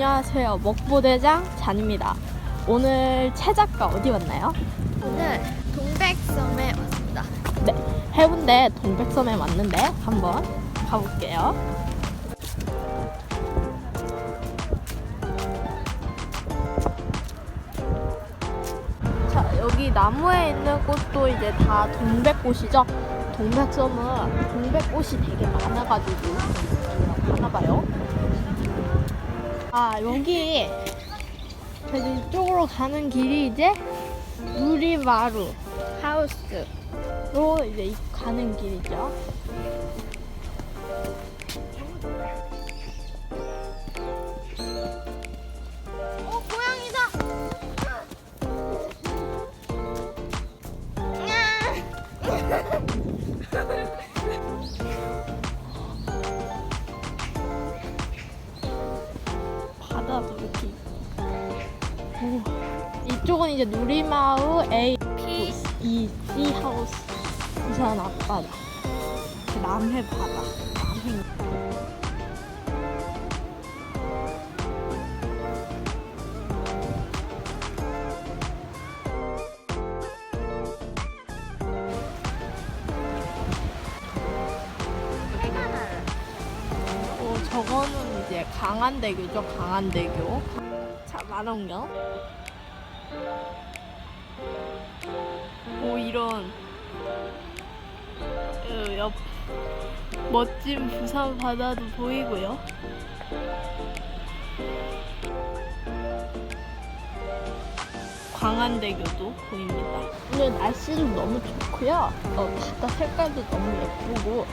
안녕하세요. 먹보대장 잔입니다. 오늘 최 작가 어디 왔나요? 오늘 동백섬에 왔습니다. 네, 해운대 동백섬에 왔는데 한번 가볼게요. 자, 여기 나무에 있는 꽃도 이제 다 동백꽃이죠. 동백섬은 동백꽃이 되게 많아가지고 하나봐요. 아 여기 그래서 이쪽으로 가는 길이 이제 유리마루 하우스로 이제 이- 가는 길이죠. 이렇게. 오. 이쪽은 이제 누리마을 A 피. 이 C 하우스 부산 앞바다 그 남해 바다 남해 강한대교죠 강한대교. 자 만원경. 오 이런. 어, 옆 멋진 부산 바다도 보이고요. 광안대교도 보입니다. 오늘 날씨도 너무 좋고요. 어, 바다 색깔도 너무 예쁘고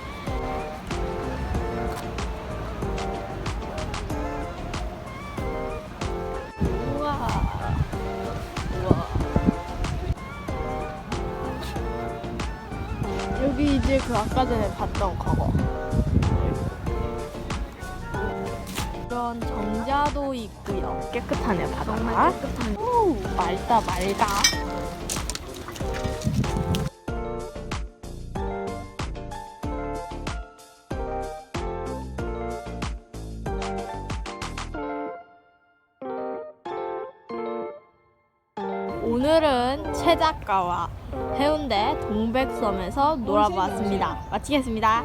여기 이제 그 아까 전에 봤던 그거. 이런 정자도 있고요. 깨끗하네 바다가. 정말 깨끗한. 오, 맑다 맑아. 오늘은 최 작가와 해운대 동백섬에서 놀아보았습니다. 마치겠습니다.